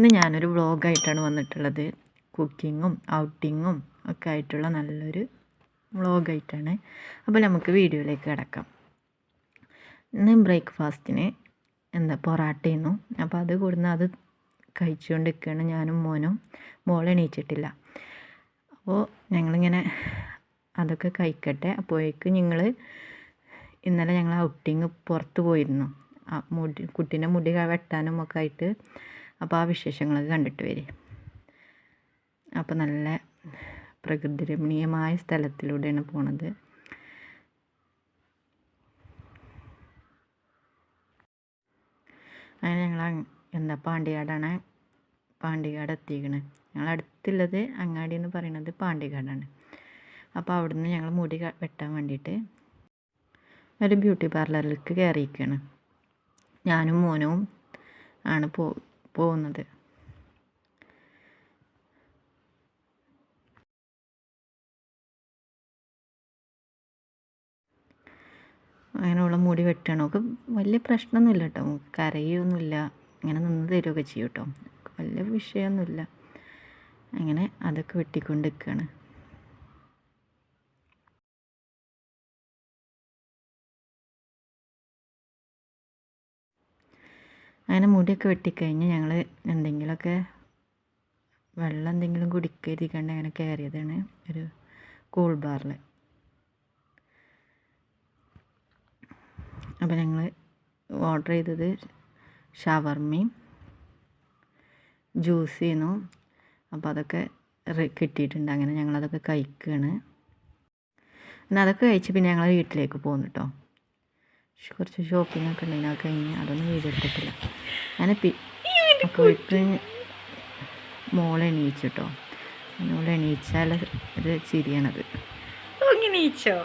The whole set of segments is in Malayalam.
ഇന്ന് ഞാനൊരു വ്ളോഗായിട്ടാണ് വന്നിട്ടുള്ളത്. കുക്കിങ്ങും ഔട്ടിങ്ങും ഒക്കെ ആയിട്ടുള്ള നല്ലൊരു വ്ളോഗായിട്ടാണ്. അപ്പോൾ നമുക്ക് വീഡിയോയിലേക്ക് കിടക്കാം. ഇന്ന് ബ്രേക്ക്ഫാസ്റ്റിന് എന്താ പൊറാട്ടയിരുന്നു അപ്പോൾ അത് കൂടുന്ന അത് കഴിച്ചുകൊണ്ടിരിക്കുകയാണ് ഞാനും മോനും. മോൾ എണീച്ചിട്ടില്ല. അപ്പോൾ ഞങ്ങളിങ്ങനെ അതൊക്കെ കഴിക്കട്ടെ. അപ്പോഴേക്ക് ഞങ്ങൾ ഇന്നലെ ഞങ്ങൾ ഔട്ടിങ് പുറത്ത് പോയിരുന്നു. മുടി കുട്ടീന്റെ മുടി വെട്ടാനും ഒക്കെ ആയിട്ട് അപ്പോൾ ആ വിശേഷങ്ങളൊക്കെ കണ്ടിട്ട് വരെ അപ്പോൾ നല്ല പ്രകൃതി രമണീയമായ സ്ഥലത്തിലൂടെയാണ് പോണത്. അങ്ങനെ ഞങ്ങൾ എന്താ പാണ്ടിക്കാടാണ് പാണ്ടിക്കാട് എത്തിക്കണേ. ഞങ്ങൾ അടുത്തുള്ളത് അങ്ങാടി എന്ന് പറയുന്നത് പാണ്ടിക്കാടാണ് അപ്പോൾ അവിടുന്ന് ഞങ്ങൾ മുടി വെട്ടാൻ വേണ്ടിയിട്ട് ഒരു ബ്യൂട്ടി പാർലറിലേക്ക് കയറിയിരിക്കുകയാണ്. ഞാനും മോനവും ആണ് പോ പോകുന്നത്. അങ്ങനെ ഉള്ള മുടി വെട്ടണം. ഒക്കെ വലിയ പ്രശ്നമൊന്നുമില്ല കേട്ടോ. കരയൊന്നുമില്ല ഇങ്ങനെ നിന്ന് തരുമൊക്കെ ചെയ്യും കേട്ടോ. വലിയ വിഷയമൊന്നുമില്ല. അങ്ങനെ അതൊക്കെ വെട്ടിക്കൊണ്ട് നിൽക്കുകയാണ്. അങ്ങനെ മുടിയൊക്കെ വെട്ടിക്കഴിഞ്ഞ് ഞങ്ങൾ എന്തെങ്കിലുമൊക്കെ വെള്ളം എന്തെങ്കിലും കുടിക്കരുതിക്കണ്ട് അങ്ങനെ കയറിയതാണ് ഒരു കൂൾ ബാറിൽ അപ്പോൾ ഞങ്ങൾ ഓർഡർ ചെയ്തത് ഷവർമയും ജ്യൂസിന്നു അപ്പോൾ അതൊക്കെ കിട്ടിയിട്ടുണ്ട്. അങ്ങനെ ഞങ്ങളതൊക്കെ കഴിക്കുകയാണ് പിന്നെ അതൊക്കെ കഴിച്ച് പിന്നെ ഞങ്ങൾ വീട്ടിലേക്ക് പോകുന്നു കേട്ടോ കുറച്ച് ഷോപ്പിംഗ് ഒക്കെ ഉണ്ടായിരുന്നു അത് കഴിഞ്ഞ് അതൊന്നും വീഡിയോ എടുത്തിട്ടില്ല അങ്ങനെ പി അപ്പോഴേക്ക് മോളെ എണീച്ചു കേട്ടോ മോളെ എണീച്ചാൽ ഒരു ചിരിയാണത്. എണീച്ചോ?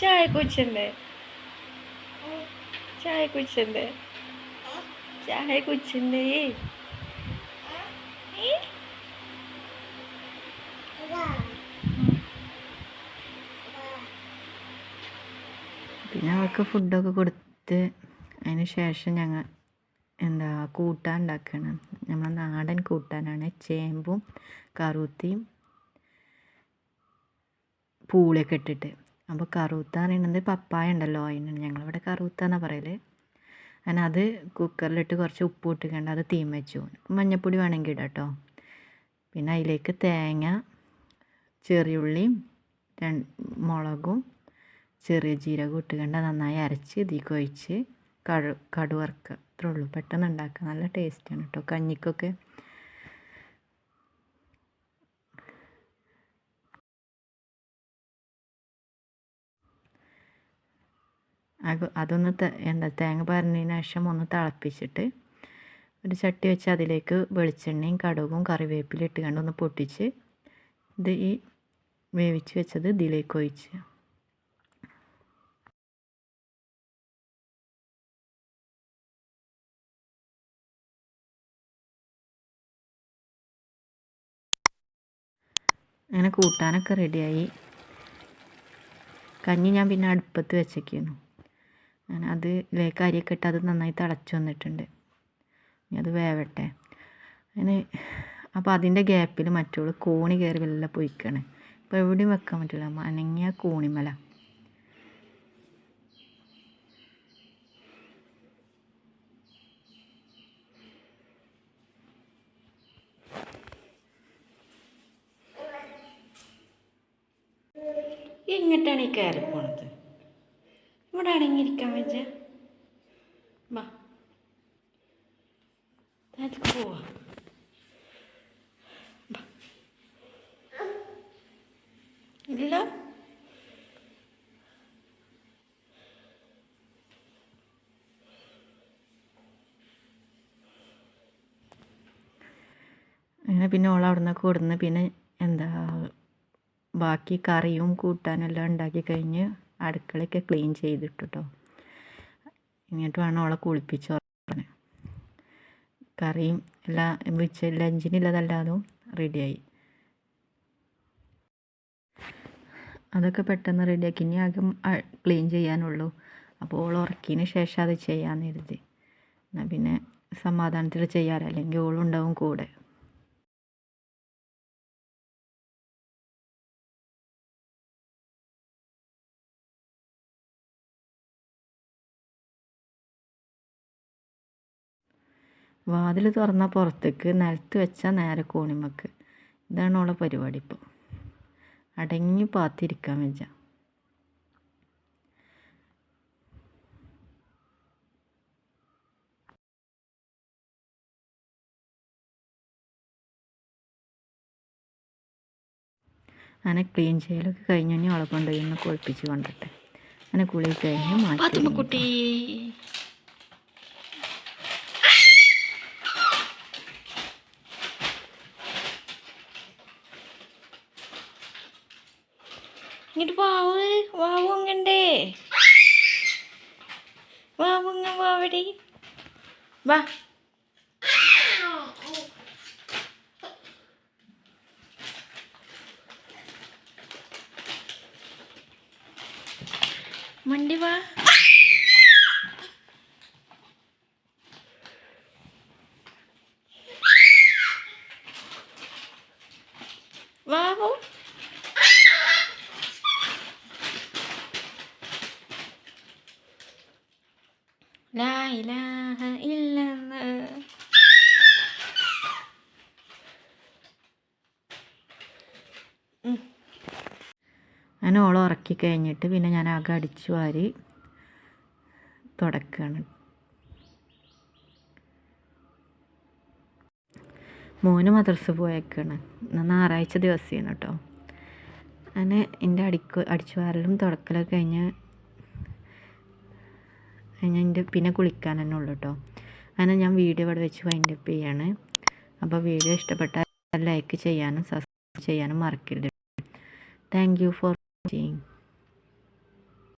ചായ കുടിച്ചണ്ടേ ചായ കുടിച്ചണ്ടേ कुछ नहीं। പിന്നെ അവൾക്ക് ഫുഡൊക്കെ കൊടുത്ത് അതിന് ശേഷം ഞങ്ങൾ എന്താ കൂട്ടാൻ ഉണ്ടാക്കുകയാണ് നമ്മളെ നാടൻ കൂട്ടാനാണ്. ചേമ്പും കറുത്തിയും പൂളിയൊക്കെ ഇട്ടിട്ട്. അപ്പോൾ കറുത്ത പറയുന്നത് പപ്പായ ഉണ്ടല്ലോ അതിനാണ്. ഞങ്ങളിവിടെ കറുത്ത എന്നാണ് പറയൽ അങ്ങനെ അത് കുക്കറിലിട്ട് കുറച്ച് ഉപ്പ് ഇട്ടുകൊണ്ട് അത് തീം വെച്ചു. മഞ്ഞപ്പൊടി വേണമെങ്കിൽ ഇടാം കേട്ടോ പിന്നെ അതിലേക്ക് തേങ്ങ ചെറിയുള്ളിയും മുളകും ചെറിയ ജീരകം ഇട്ടുകൊണ്ട് നന്നായി അരച്ച് ഇതിലേക്ക് ഒഴിച്ച് കടു കടുവറക്കുക. അത്രേ ഉള്ളൂ. പെട്ടെന്ന് ഉണ്ടാക്കുക നല്ല ടേസ്റ്റാണ് കേട്ടോ കഞ്ഞിക്കൊക്കെ അതൊന്ന് എന്താ തേങ്ങ പറഞ്ഞതിന് ശേഷം ഒന്ന് തിളപ്പിച്ചിട്ട് ഒരു ചട്ടി വെച്ച് അതിലേക്ക് വെളിച്ചെണ്ണയും കടുകും കറിവേപ്പിലും ഇട്ട് കണ്ട് ഒന്ന് പൊട്ടിച്ച് ഇത് ഈ വേവിച്ച് വെച്ചത് ഇതിലേക്ക് ഒഴിച്ച്. അങ്ങനെ കൂട്ടാനൊക്കെ റെഡിയായി കഞ്ഞി ഞാൻ പിന്നെ അടുപ്പത്ത് വെച്ചേക്കുന്നു. അങ്ങനെ അതിലേക്ക് അരിയൊക്കെ ഇട്ട് അത് നന്നായി തിളച്ച് വന്നിട്ടുണ്ട്. ഇനി അത് വേവട്ടെ. അതിന് അപ്പോൾ അതിന്റെ ഗ്യാപ്പിൽ മറ്റുള്ള കോണി കയറി വല്ല പൊയ്ക്കാണ്. ഇപ്പോൾ എവിടെയും വെക്കാൻ പറ്റില്ല അനങ്ങിയ കോണിമല. എങ്ങോട്ടാണ് ഈ കയറി ഇവിടെ അടങ്ങിയിരിക്കാൻ വെച്ച. വാ. പോവാ. ഇല്ല. അങ്ങനെ പിന്നെ ഓൾ അവിടെ നിന്നൊക്കെ കൊടുന്ന് പിന്നെ എന്താ ബാക്കി കറിയും കൂട്ടാനും എല്ലാം ഉണ്ടാക്കി കഴിഞ്ഞ് അടുക്കളയൊക്കെ ക്ലീൻ ചെയ്തിട്ടോ എന്നിട്ട് വേണം അവളെ കുളിപ്പിച്ച് ഉറപ്പാണ് കറിയും എല്ലാം ഉച്ച ലഞ്ചിനുള്ളതല്ലാതും റെഡിയായി. അതൊക്കെ പെട്ടെന്ന് റെഡിയാക്കി. ഇനി ആകും ക്ലീൻ ചെയ്യാനുള്ളൂ. അപ്പോൾ ഓൾ ഉറക്കിയതിന് ശേഷം അത് ചെയ്യാമെന്ന് കരുതി. എന്നാൽ പിന്നെ സമാധാനത്തിൽ ചെയ്യാറ്. അല്ലെങ്കിൽ ഓളുണ്ടാവും കൂടെ. വാതിൽ തുറന്നാൽ പുറത്തേക്ക് നിലത്ത് വെച്ചാൽ നേരെ കോണിമക്ക്. ഇതാണ് ഓളെ പരിപാടി ഇപ്പോൾ അടങ്ങി പാത്തിരിക്കാൻ വെച്ച. അങ്ങനെ ക്ലീൻ ചെയ്യലൊക്കെ കഴിഞ്ഞു ഇനി അവളെ കൊണ്ടുപോയി ഒന്ന് കുളിപ്പിച്ച് കൊണ്ടിട്ടെ. അങ്ങനെ കുളി കഴിഞ്ഞ് മാറ്റി ഇങ്ങോട്ട് വാവ് വാവ് അങ്ങണ്ടേ. വാവുങ്ങ വാവടി. വാ. മണ്ടി വാ വാവു ലാ ഇലാഹ ഇല്ലല്ലാഹ് അങ്ങനെ ഓളം ഉറക്കി കഴിഞ്ഞിട്ട് പിന്നെ ഞാൻ ആകെ അടിച്ചു വാരി തുടക്കുകയാണ് മോന് മദ്രസ പോയേക്കാണ്. ഞായറാഴ്ച ദിവസമാണ് കേട്ടോ അങ്ങനെ എന്റെ അടിക്ക് അടിച്ചു വാരലും തുടക്കലൊക്കെ കഴിഞ്ഞ് കഴിഞ്ഞ് എന്റെ പിന്നെ കുളിക്കാൻ തന്നെ ഉള്ളൂ കേട്ടോ അങ്ങനെ ഞാൻ വീഡിയോ ഇവിടെ വെച്ച് വൈൻഡ് അപ്പ് ചെയ്യാണ്. അപ്പോൾ വീഡിയോ ഇഷ്ടപ്പെട്ടാൽ ലൈക്ക് ചെയ്യാനും സബ്സ്ക്രൈബ് ചെയ്യാനും മറക്കരുത്. Thank you for watching